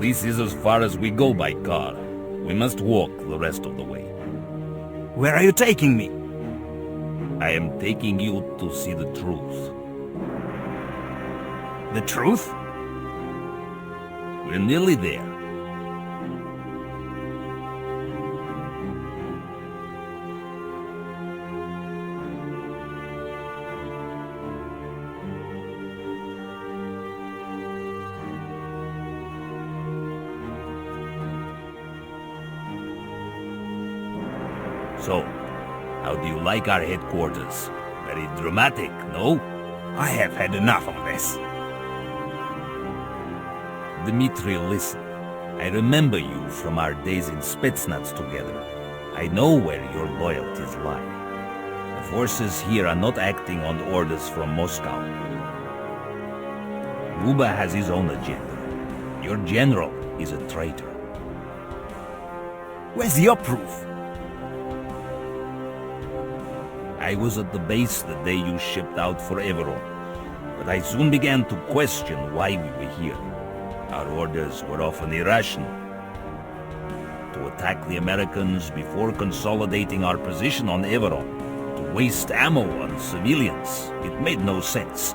This is as far as we go by car. We must walk the rest of the way. Where are you taking me? I am taking you to see the truth. The truth? We're nearly there. Like our headquarters? Very dramatic, no? I have had enough of this. Dmitri, listen. I remember you from our days in Spetsnaz together. I know where your loyalties lie. The forces here are not acting on orders from Moscow. Guba has his own agenda. Your general is a traitor. Where's your proof? I was at the base the day you shipped out for Everon, but I soon began to question why we were here. Our orders were often irrational. To attack the Americans before consolidating our position on Everon, to waste ammo on civilians, it made no sense.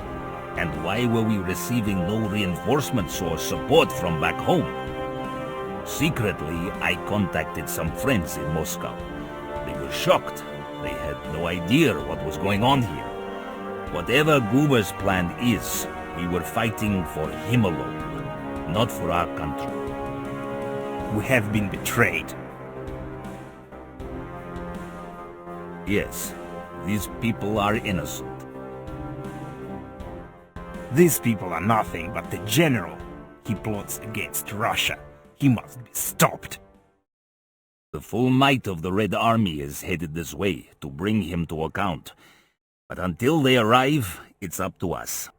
And why were we receiving no reinforcements or support from back home? Secretly, I contacted some friends in Moscow. They were shocked. They had no idea what was going on here. Whatever Guber's plan is, we were fighting for him alone, not for our country. We have been betrayed. Yes, these people are innocent. These people are nothing but the general. He plots against Russia. He must be stopped. The full might of the Red Army is headed this way to bring him to account. But until they arrive, it's up to us.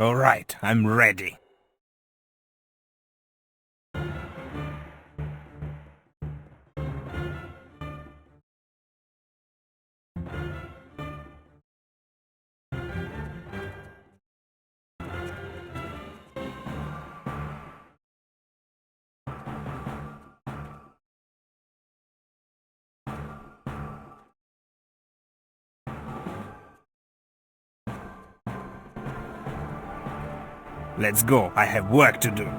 All right, I'm ready. Let's go. I have work to do.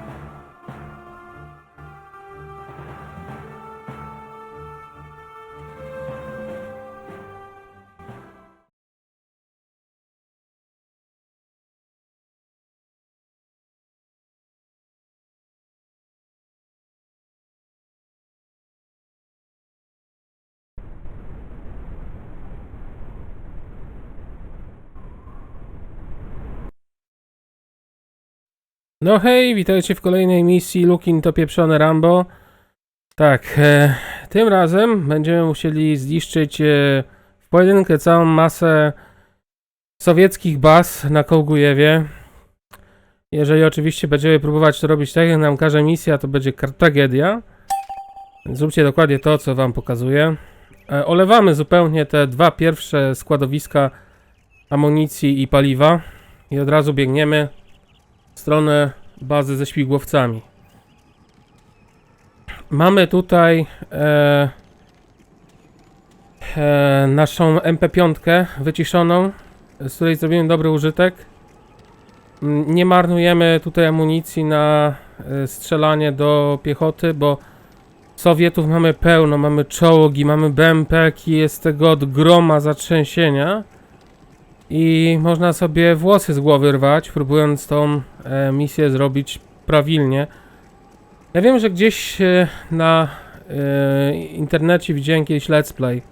No hej, witajcie w kolejnej misji Lukin to pieprzone Rambo. Tak, e, tym razem będziemy musieli zniszczyć e, w pojedynkę całą masę sowieckich baz na Kołgujewie. Jeżeli oczywiście będziemy próbować to robić tak, jak nam każe misja, to będzie tragedia. Zróbcie dokładnie to, co wam pokazuję. E, olewamy zupełnie te dwa pierwsze składowiska amunicji i paliwa i od razu biegniemy w stronę bazy ze śmigłowcami. Mamy tutaj e, e, naszą MP5 wyciszoną, z której zrobimy dobry użytek. Mm, Nie marnujemy tutaj amunicji na e, strzelanie do piechoty, bo Sowietów mamy pełno, mamy czołgi, mamy BMP-ki, jest tego od groma zatrzęsienia. I można sobie włosy z głowy rwać, próbując tą misję zrobić prawilnie. Ja wiem, że gdzieś e, na e, internecie widziałem kiedyś let's play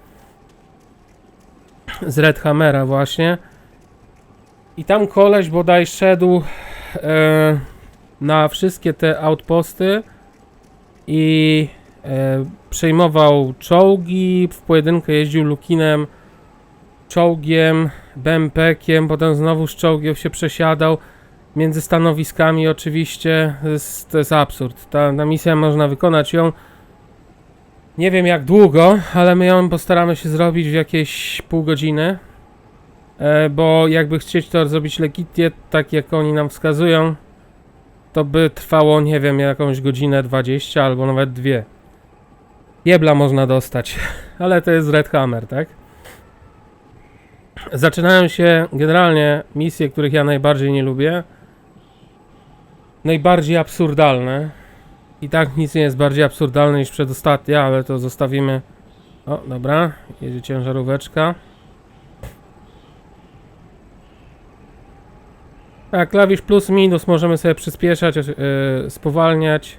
z Red Hammera właśnie. I tam koleś bodaj szedł e, na wszystkie te outposty i e, przejmował czołgi, w pojedynkę jeździł Lukinem, czołgiem, BMP-kiem, potem znowu z czołgiem się przesiadał. Między stanowiskami oczywiście, to jest, absurd. Ta, ta misja można wykonać ją nie wiem jak długo, ale my ją postaramy się zrobić w jakieś pół godziny. E, bo jakby chcieć to zrobić legitnie, tak jak oni nam wskazują, to by trwało, nie wiem, jakąś godzinę 20 albo nawet dwie. Jebla można dostać, ale to jest Red Hammer, tak? Zaczynają się generalnie misje, których ja najbardziej nie lubię. Najbardziej absurdalne. I tak nic nie jest bardziej absurdalne niż przedostatnia, ale to zostawimy. O, dobra, jedzie ciężaróweczka. Tak, klawisz plus minus możemy sobie przyspieszać, yy, spowalniać.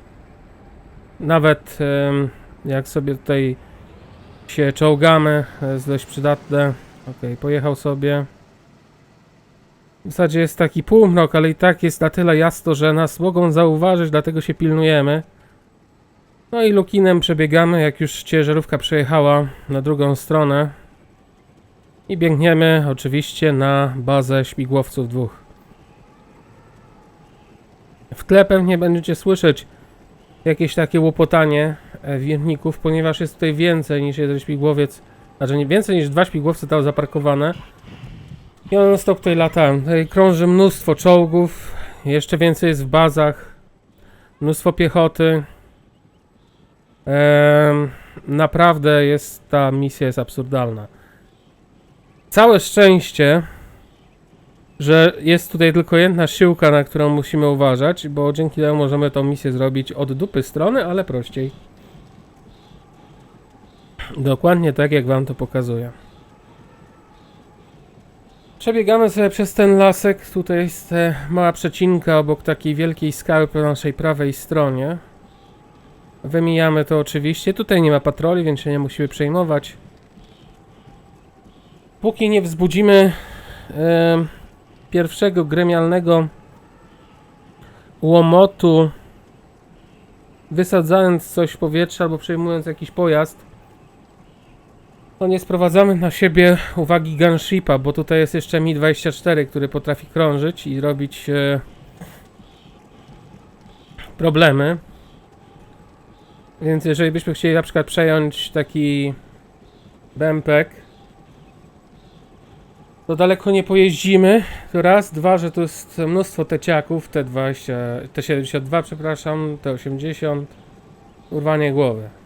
Nawet em, jak sobie tutaj się czołgamy, jest dość przydatne. Ok, pojechał sobie. W zasadzie jest taki półmrok, ale i tak jest na tyle jasno, że nas mogą zauważyć, dlatego się pilnujemy. No i lukinem przebiegamy, jak już ciężarówka przejechała na drugą stronę. I biegniemy oczywiście na bazę śmigłowców dwóch. W tle pewnie będziecie słyszeć jakieś takie łopotanie e, wirników, ponieważ jest tutaj więcej niż jeden śmigłowiec, znaczy więcej niż dwa śmigłowce tam zaparkowane. I one stop tutaj latają. Tutaj krąży mnóstwo czołgów, jeszcze więcej jest w bazach, mnóstwo piechoty. Em, naprawdę jest ta misja jest absurdalna. Całe szczęście, że jest tutaj tylko jedna siłka, na którą musimy uważać, bo dzięki temu możemy tą misję zrobić od dupy strony, ale prościej. Dokładnie tak, jak wam to pokazuję. Przebiegamy sobie przez ten lasek. Tutaj jest e, mała przecinka obok takiej wielkiej skały po naszej prawej stronie. Wymijamy to oczywiście. Tutaj nie ma patroli, więc się nie musimy przejmować. Póki nie wzbudzimy em, pierwszego gremialnego łomotu, wysadzając coś w powietrze albo przejmując jakiś pojazd, to nie sprowadzamy na siebie uwagi gunshipa, bo tutaj jest jeszcze Mi-24, który potrafi krążyć i robić e, problemy. Więc jeżeli byśmy chcieli na przykład przejąć taki Bempek, to daleko nie pojeździmy. To raz, dwa, że tu jest mnóstwo teciaków, T20, T72, przepraszam, T80. Urwanie głowy.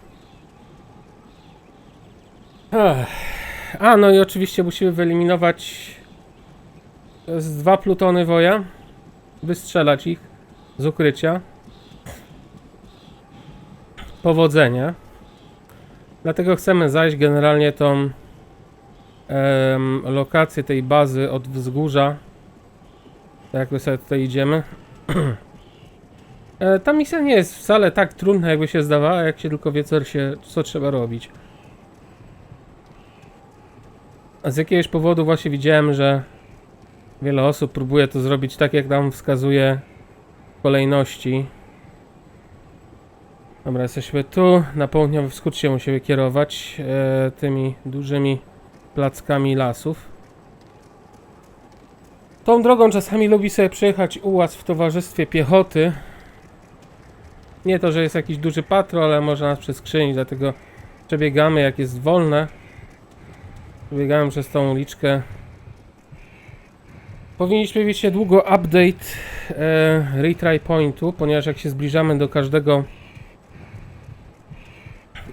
A, no i oczywiście musimy wyeliminować z dwa plutony woja. Wystrzelać ich z ukrycia. Powodzenia. Dlatego chcemy zajść generalnie tą em, lokację tej bazy od wzgórza. Tak jak my sobie tutaj idziemy. e, ta misja nie jest wcale tak trudna, jakby się zdawała, jak się tylko wie, co, się, co trzeba robić. Z jakiegoś powodu właśnie widziałem, że wiele osób próbuje to zrobić tak, jak nam wskazuje kolejności. Dobra, jesteśmy tu. Na południowy wschód się musimy kierować e, tymi dużymi plackami lasów. Tą drogą czasami lubi sobie przejechać ułaz w towarzystwie piechoty. Nie to, że jest jakiś duży patrol, ale może nas przeskrzynić, dlatego przebiegamy jak jest wolne. Przebiegałem przez tą uliczkę. Powinniśmy mieć niedługo update e, retry pointu, ponieważ jak się zbliżamy do każdego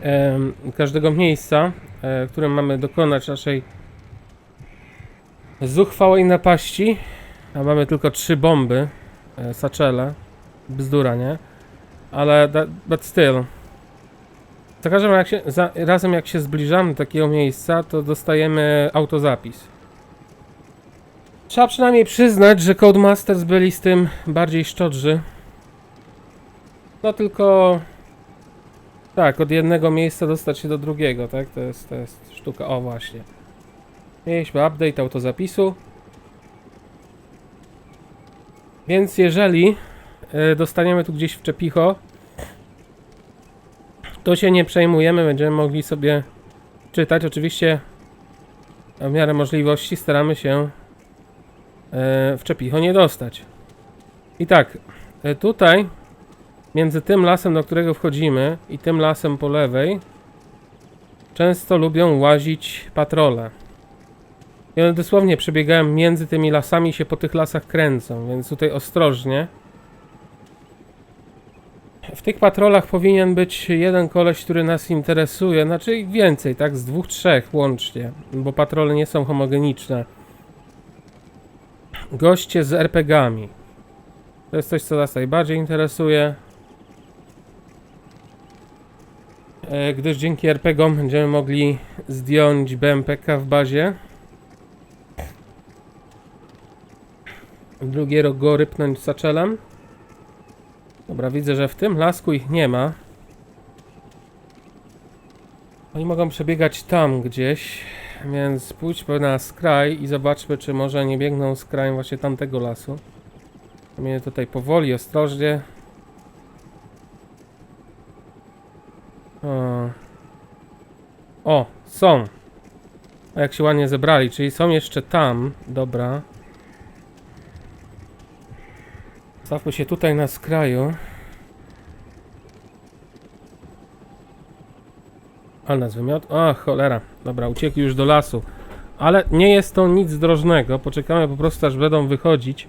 em, każdego miejsca, e, w którym mamy dokonać naszej zuchwałej napaści, a mamy tylko trzy bomby, e, saczele, bzdura, nie? Ale, that, but still, za każdym jak się, za, razem jak się zbliżamy do takiego miejsca, to dostajemy autozapis. Trzeba przynajmniej przyznać, że Codemasters byli z tym bardziej szczodrzy. No tylko... Tak, od jednego miejsca dostać się do drugiego, tak? To jest, to jest sztuka. O, właśnie. Mieliśmy update autozapisu. Więc jeżeli y, dostaniemy tu gdzieś w czepicho, to się nie przejmujemy, będziemy mogli sobie czytać. Oczywiście w miarę możliwości staramy się e, w czepicho nie dostać. I tak, e, tutaj między tym lasem, do którego wchodzimy i tym lasem po lewej często lubią łazić patrole. I one dosłownie przebiegają między tymi lasami i się po tych lasach kręcą, więc tutaj ostrożnie. W tych patrolach powinien być jeden koleś, który nas interesuje, znaczy więcej, tak, z dwóch, trzech łącznie, bo patrole nie są homogeniczne. Goście z RPGami. To jest coś, co nas najbardziej interesuje. E, Gdyż dzięki RPGom będziemy mogli zdjąć BMPK w bazie. Drugiego go rypnąć saczelem. Dobra, widzę, że w tym lasku ich nie ma. Oni mogą przebiegać tam gdzieś, więc pójdźmy na skraj i zobaczmy, czy może nie biegną z krajem właśnie tamtego lasu. Mnie tutaj powoli, ostrożnie. O, o są. A jak się ładnie zebrali, czyli są jeszcze tam. Dobra. Stawmy się tutaj na skraju. Ale nas wymiot. O, cholera. Dobra, uciekli już do lasu. Ale nie jest to nic drożnego. Poczekamy po prostu, aż będą wychodzić.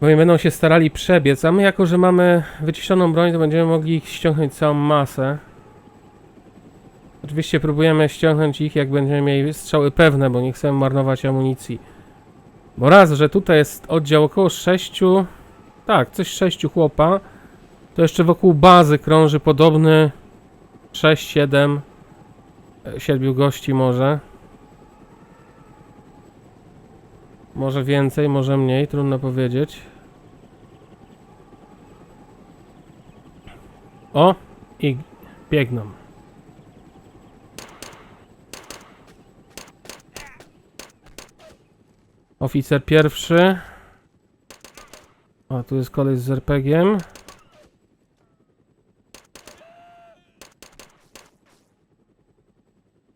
Bo będą się starali przebiec, a my jako, że mamy wyciszoną broń, to będziemy mogli ich ściągnąć całą masę. Oczywiście próbujemy ściągnąć ich, jak będziemy mieli strzały pewne, bo nie chcemy marnować amunicji. Bo raz, że tutaj jest oddział około 6, tak, coś 6 chłopa, to jeszcze wokół bazy krąży podobny 6, 7, 7 gości może. Może więcej, może mniej, trudno powiedzieć. O! I biegną. Oficer pierwszy. O, tu jest koleś z RPG-iem.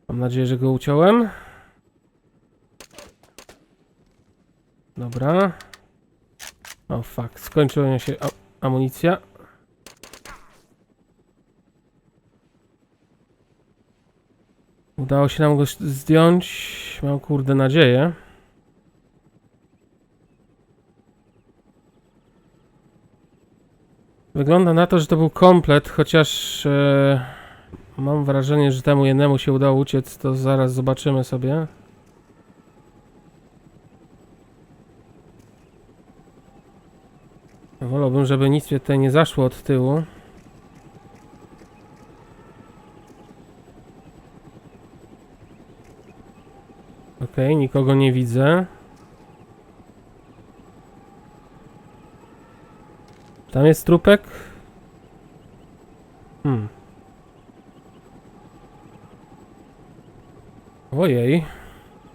Mam nadzieję, że go uciąłem. Dobra. O fuck, skończyła się a- amunicja. Udało się nam go zdjąć. Mam kurde nadzieję. Wygląda na to, że to był komplet, chociaż e, mam wrażenie, że temu jednemu się udało uciec, to zaraz zobaczymy sobie. Wolałbym, żeby nic tutaj nie zaszło od tyłu. Okej, nikogo nie widzę. Tam jest trupek. Hmm. Ojej.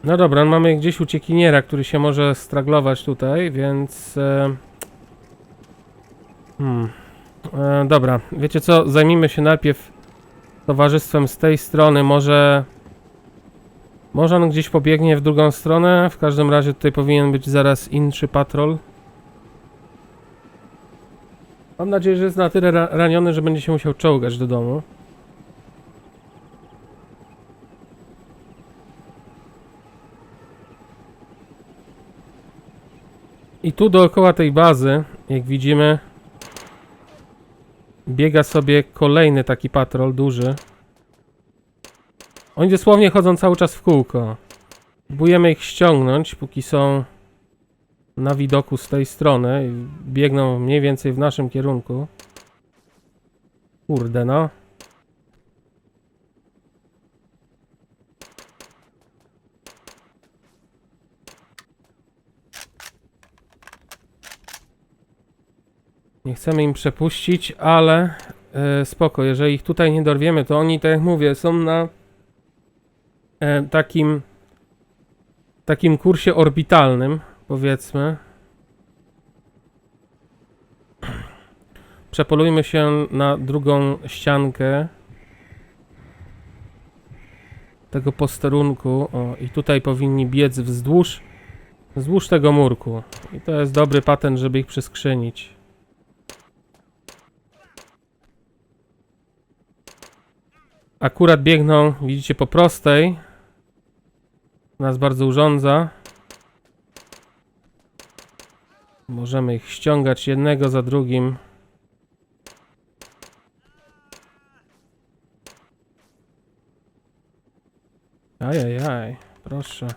No dobra, mamy gdzieś uciekiniera, który się może straglować tutaj, więc... E... Hmm. E, dobra, wiecie co? Zajmijmy się najpierw towarzystwem z tej strony. Może. Może on gdzieś pobiegnie w drugą stronę. W każdym razie tutaj powinien być zaraz inszy patrol. Mam nadzieję, że jest na tyle ra raniony, że będzie się musiał czołgać do domu. I tu dookoła tej bazy, jak widzimy, biega sobie kolejny taki patrol duży. Oni dosłownie chodzą cały czas w kółko. Próbujemy ich ściągnąć, póki są na widoku z tej strony. Biegną mniej więcej w naszym kierunku. Kurde no. Nie chcemy im przepuścić, ale e, spoko, jeżeli ich tutaj nie dorwiemy, to oni, tak jak mówię, są na e, takim takim kursie orbitalnym, powiedzmy. Przepolujmy się na drugą ściankę tego posterunku. O, i tutaj powinni biec wzdłuż, wzdłuż tego murku. I to jest dobry patent, żeby ich przyskrzynić. Akurat biegną, widzicie, po prostej. Nas bardzo urządza. Możemy ich ściągać jednego za drugim. Ajajaj, proszę.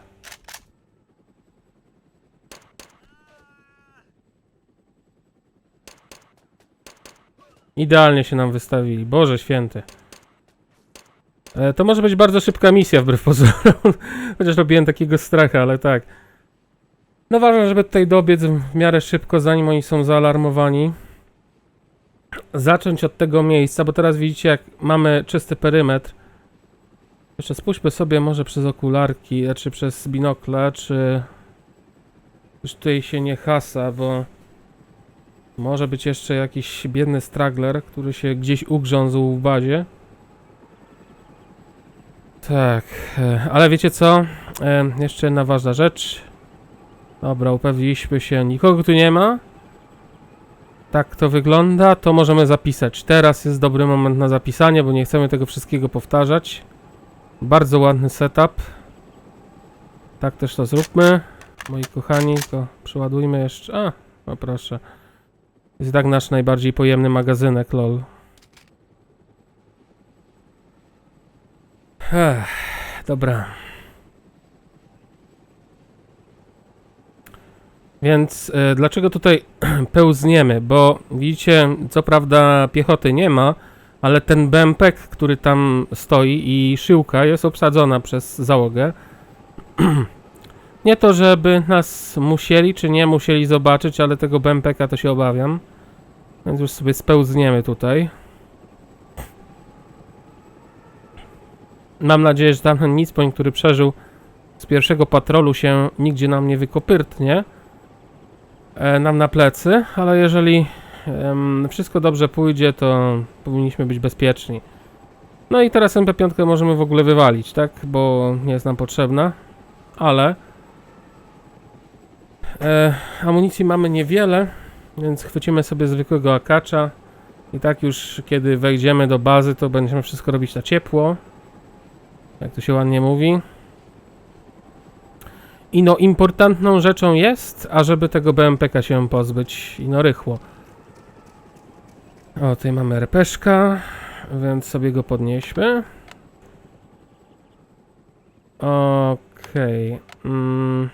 Idealnie się nam wystawili. Boże święty. E, to może być bardzo szybka misja wbrew pozorom. Chociaż robiłem takiego stracha, ale tak. No ważne, żeby tutaj dobiec w miarę szybko, zanim oni są zaalarmowani. Zacząć od tego miejsca, bo teraz widzicie, jak mamy czysty perymetr. Jeszcze spójrzmy sobie może przez okularki, czy przez binokle, czy już tutaj się nie hasa, bo może być jeszcze jakiś biedny straggler, który się gdzieś ugrzązł w bazie. Tak, e, ale wiecie co? E, Jeszcze jedna ważna rzecz. Dobra, upewniliśmy się, nikogo tu nie ma. Tak to wygląda, to możemy zapisać. Teraz jest dobry moment na zapisanie, bo nie chcemy tego wszystkiego powtarzać. Bardzo ładny setup. Tak też to zróbmy. Moi kochani, to przeładujmy jeszcze. A, o proszę. Jest tak nasz najbardziej pojemny magazynek, lol. Ech, dobra. Więc e, dlaczego tutaj pełzniemy? Bo widzicie, co prawda piechoty nie ma, ale ten BMP, który tam stoi i szyłka jest obsadzona przez załogę. nie to, żeby nas musieli czy nie musieli zobaczyć, ale tego BMP to się obawiam. Więc już sobie spełzniemy tutaj. Mam nadzieję, że tamten Nicpoń, który przeżył z pierwszego patrolu się nigdzie nam nie wykopyrtnie nam na plecy, ale jeżeli wszystko dobrze pójdzie, to powinniśmy być bezpieczni. No i teraz MP5 możemy w ogóle wywalić, tak? Bo nie jest nam potrzebna, ale e, amunicji mamy niewiele, więc chwycimy sobie zwykłego akacza i tak już kiedy wejdziemy do bazy, to będziemy wszystko robić na ciepło, jak to się ładnie mówi. I no, importantną rzeczą jest, ażeby tego BMPK się pozbyć. I no, rychło. O, tutaj mamy repeszka, więc sobie go podnieśmy. Okej. Mm.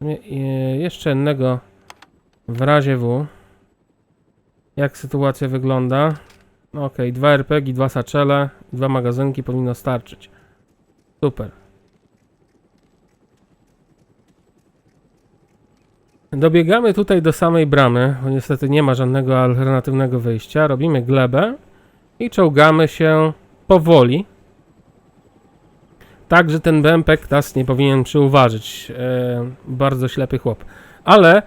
Nie, e, jeszcze jednego w razie W. Jak sytuacja wygląda? Okej, dwa RPG, dwa saczele, dwa magazynki powinno starczyć. Super. Dobiegamy tutaj do samej bramy, bo niestety nie ma żadnego alternatywnego wyjścia. Robimy glebę i czołgamy się powoli. Tak, że ten BMP nas nie powinien przyuważyć. E, bardzo ślepy chłop. Ale e,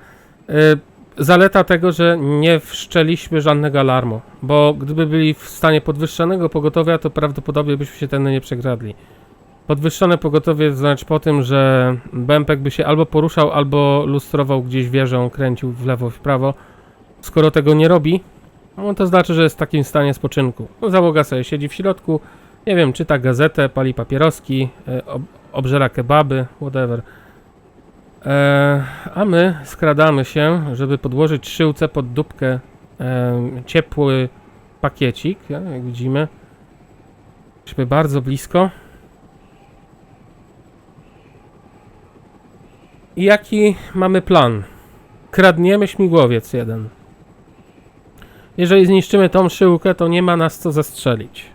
zaleta tego, że nie wszczeliśmy żadnego alarmu, bo gdyby byli w stanie podwyższonego pogotowia, to prawdopodobnie byśmy się ten nie przegradli. Podwyższone pogotowie znaczy po tym, że Bempek by się albo poruszał, albo lustrował gdzieś wieżą, kręcił w lewo, w prawo. Skoro tego nie robi, no to znaczy, że jest w takim stanie spoczynku. No, załoga sobie siedzi w środku, nie wiem, czyta gazetę, pali papieroski, e, ob obżera kebaby, whatever. E, a my skradamy się, żeby podłożyć szyłce pod dupkę e, ciepły pakiecik, ja, jak widzimy. Jesteśmy bardzo blisko. I jaki mamy plan? Kradniemy śmigłowiec jeden. Jeżeli zniszczymy tą szyłkę, to nie ma nas co zastrzelić.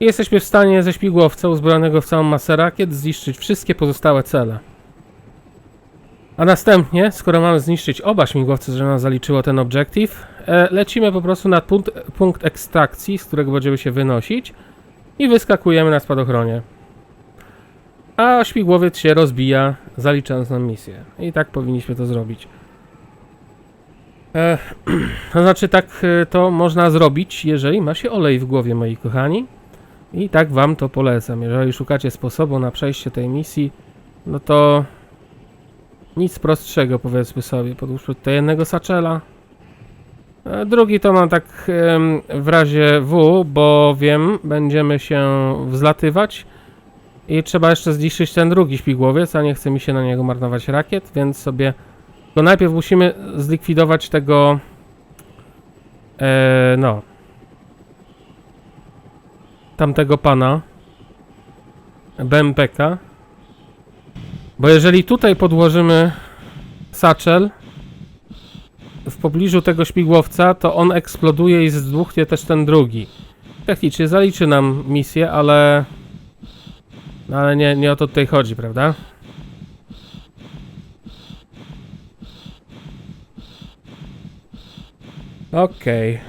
Jesteśmy w stanie ze śmigłowca uzbrojonego w całą masę rakiet zniszczyć wszystkie pozostałe cele. A następnie, skoro mamy zniszczyć oba śmigłowce, że nam zaliczyło ten objective, e, lecimy po prostu na punkt, punkt ekstrakcji, z którego będziemy się wynosić i wyskakujemy na spadochronie. A śmigłowiec się rozbija, zaliczając nam misję. I tak powinniśmy to zrobić. To znaczy, tak e, to można zrobić, jeżeli ma się olej w głowie, moi kochani. I tak wam to polecam. Jeżeli szukacie sposobu na przejście tej misji, no to nic prostszego, powiedzmy sobie. Podłóżmy tutaj jednego saczela. E, Drugi to mam tak w razie W, bowiem będziemy się wzlatywać i trzeba jeszcze zniszczyć ten drugi śmigłowiec, a nie chce mi się na niego marnować rakiet, więc sobie... To najpierw musimy zlikwidować tego... E, no. tamtego pana. BMPK. Bo jeżeli tutaj podłożymy satchel w pobliżu tego śmigłowca, to on eksploduje i zdmuchnie też ten drugi. Technicznie zaliczy nam misję, ale... no Ale nie, nie o to tutaj chodzi, prawda? Okej.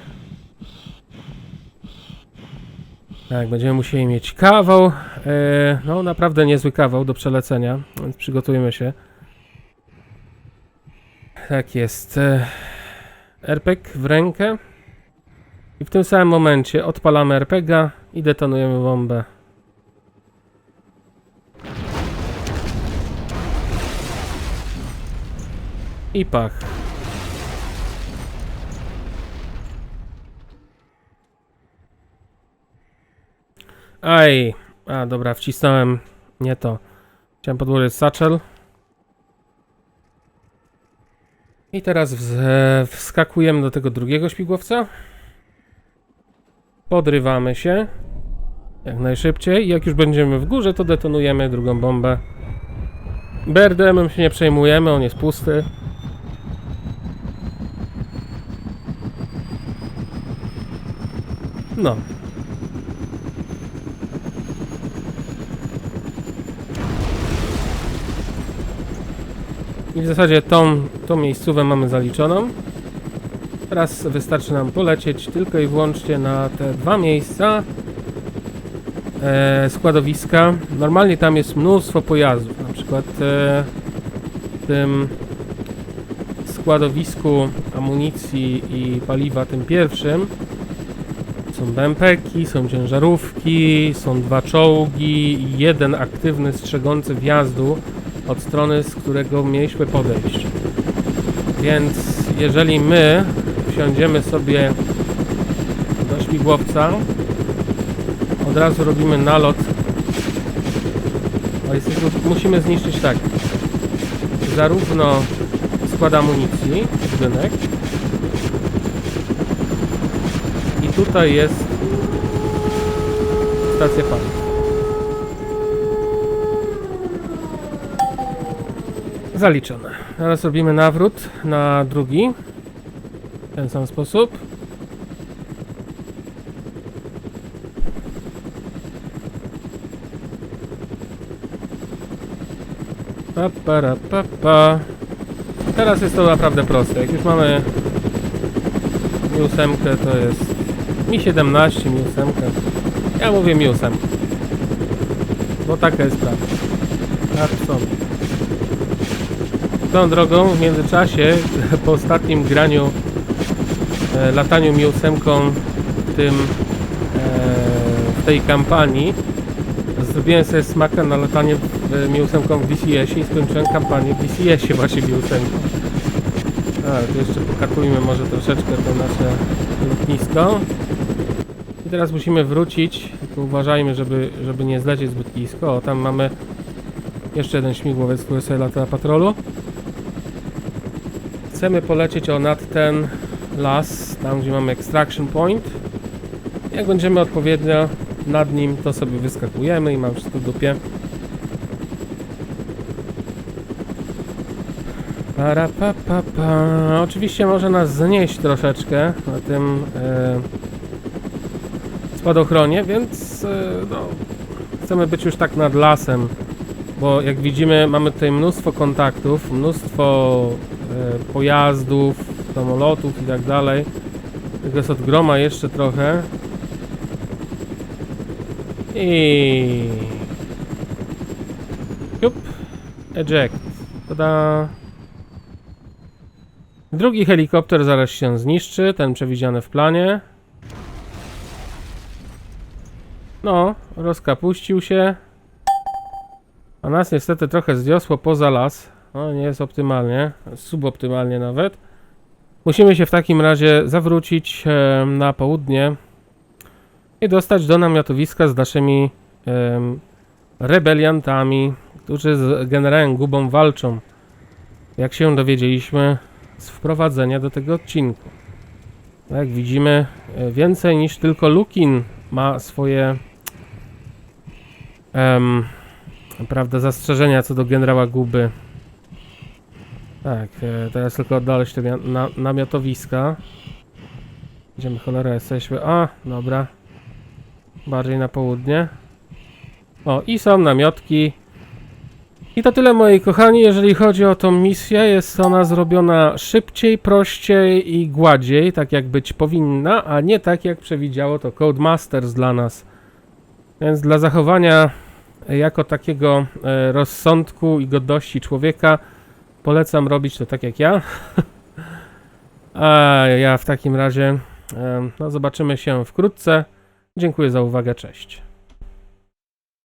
Tak, będziemy musieli mieć kawał. e, no, naprawdę niezły kawał do przelecenia, więc przygotujmy się. Tak jest. E, RPG w rękę. I w tym samym momencie odpalamy RPGa i detonujemy bombę. I pach. Aj, a dobra, wcisnąłem nie to. Chciałem podłożyć satchel. I teraz wskakujemy do tego drugiego śmigłowca. Podrywamy się. Jak najszybciej. Jak już będziemy w górze, to detonujemy drugą bombę. BRDM-em się nie przejmujemy, on jest pusty. No, I w zasadzie tą, tą miejscówę mamy zaliczoną. Teraz wystarczy nam polecieć tylko i wyłącznie na te dwa miejsca e, składowiska. Normalnie tam jest mnóstwo pojazdów, na przykład e, w tym składowisku amunicji i paliwa, tym pierwszym są BMP-ki, są ciężarówki, są dwa czołgi i jeden aktywny strzegący wjazdu od strony, z którego mieliśmy podejść. Więc jeżeli my wsiądziemy sobie do śmigłowca, od razu robimy nalot. O, jesteśmy, musimy zniszczyć tak. Zarówno skład amunicji, budynek. Tutaj jest stacja paliw. Zaliczone. Teraz robimy nawrót na drugi. W ten sam sposób. Pa, para, pa, pa. Teraz jest to naprawdę proste. Jak już mamy 8, to jest Mi 17, Mi 8. Ja mówię Mi 8. Bo taka jest prawda. Tak są. Tą drogą w międzyczasie, po ostatnim graniu, e, lataniu mi ósemką w tym, e, w tej kampanii, zrobiłem sobie smaka na latanie w, mi ósemką w DCS-ie i skończyłem kampanię w DCS-ie właśnie mi ósemką. A, tu jeszcze pokatujmy może troszeczkę to nasze lotnisko. I teraz musimy wrócić, tylko uważajmy, żeby, żeby nie zlecieć zbyt blisko. O, tam mamy jeszcze jeden śmigłowiec, który sobie lata na patrolu. Chcemy polecieć o nad ten las, tam gdzie mamy extraction point. Jak będziemy odpowiednio nad nim, to sobie wyskakujemy i mam wszystko w dupie. Para, pa, pa, pa. Oczywiście może nas znieść troszeczkę na tym e, spadochronie, więc e, no, chcemy być już tak nad lasem, bo jak widzimy mamy tutaj mnóstwo kontaktów, mnóstwo e, pojazdów, samolotów i tak dalej. Tego jest od groma jeszcze trochę. I... Jup. Eject. Tada. Drugi helikopter zaraz się zniszczy, ten przewidziany w planie. No, rozkapuścił się. A nas niestety trochę zwiosło poza las. No, nie jest optymalnie, suboptymalnie nawet. Musimy się w takim razie zawrócić e, na południe i dostać do namiotowiska z naszymi em, rebeliantami, którzy z generałem Gubą walczą. Jak się dowiedzieliśmy z wprowadzenia do tego odcinku. Jak widzimy, e, więcej niż tylko Lukin ma swoje em, prawda, zastrzeżenia co do generała Guby. Tak, e, teraz tylko oddaleźć te na, namiotowiska. Gdzie my cholera jesteśmy? A, dobra. Bardziej na południe. O, i są namiotki. I to tyle moi kochani, jeżeli chodzi o tą misję. Jest ona zrobiona szybciej, prościej i gładziej, tak jak być powinna, a nie tak jak przewidziało to Codemasters dla nas. Więc dla zachowania e, jako takiego e, rozsądku i godności człowieka polecam robić to tak jak ja. A ja w takim razie no zobaczymy się wkrótce. Dziękuję za uwagę, cześć.